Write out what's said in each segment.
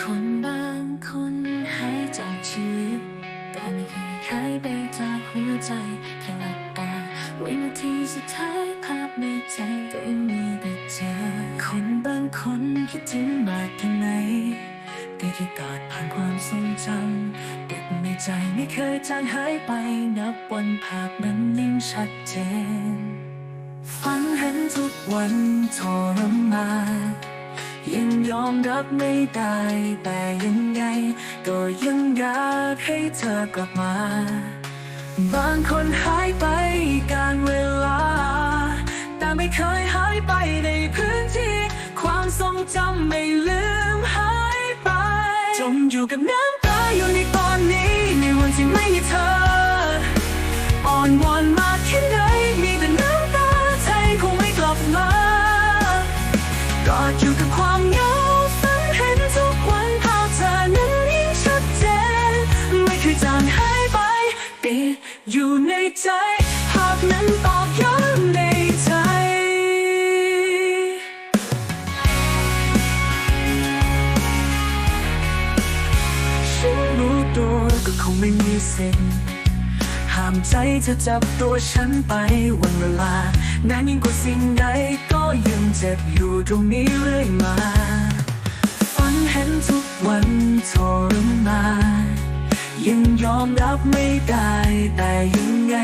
คนบางคนหายจากชีวิตแต่ไม่เคยหายไปจากหัวใจแค่หลับตาวินาทีสุดท้ายภาพในใจก็ยังมีแต่เธอคนบางคนคิดถึงมากแค่ไหนแต่ที่กอดผ่านความทรงจำเก็บในใจไม่เคยจางหายไปนับวันภาพนั้นยิ่งชัดเจนฝันเห็นทุกวันทรมาน ยังยอมรับไม่ได้แต่ยังไง ก็ยังอยากให้เธอกลับมา บางคนหายไปการเวลา แต่ไม่เคยหายไปในพื้นที่ ความทรงจำไม่ลืมหายไป จมอยู่กับน้ำตาอยู่ในตอนนี้ ในวันที่ไม่มีเธอ อ่อนวอนมากแค่ไหนมีแต่น้ำตาใจคงไม่กลับมากอดอ ติดอยู่ในใจภาพนั้นตอกย้ำในใจ ฉันรู้ตัวก็คงไม่มีสิทธิ์ห้ามใจเธอจับตัวฉันไปวันเวลานานยิ่งกว่าสิ่งใดก็ยังเจ็บอยู่ตรงนี้เรื่อยมา มรับไม่ได้ แต่ยังไง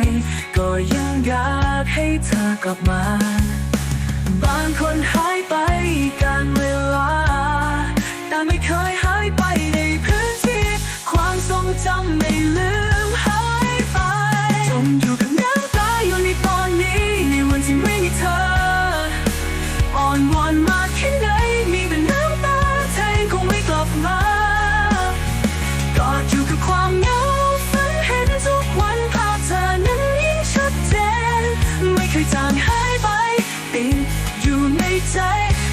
ก็ยังอยากให้เธอกลับมา บางคนหายไปการเวลา แต่ไม่เคยหายไปในพื้นที่ ความทรงจำไม่ลืมหายไปจมอยู่กับน้ำตาอยู่ในตอนนี้ ในวันที่ไม่มีเธอ อ่อนวอนมา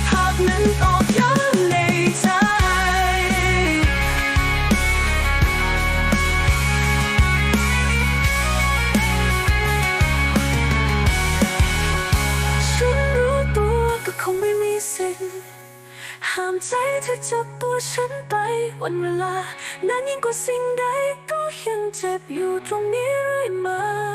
ภาพนั้นตอกย้ำในใจ ฉันรู้ตัวก็คงไม่มีสิทธิ์ห้ามใจเธอจับตัวฉันไปวันเวลานานยิ่งกว่าสิ่งใดก็ยังเจ็บอยู่ตรงนี้เรื่อยมากอดอยู่กับ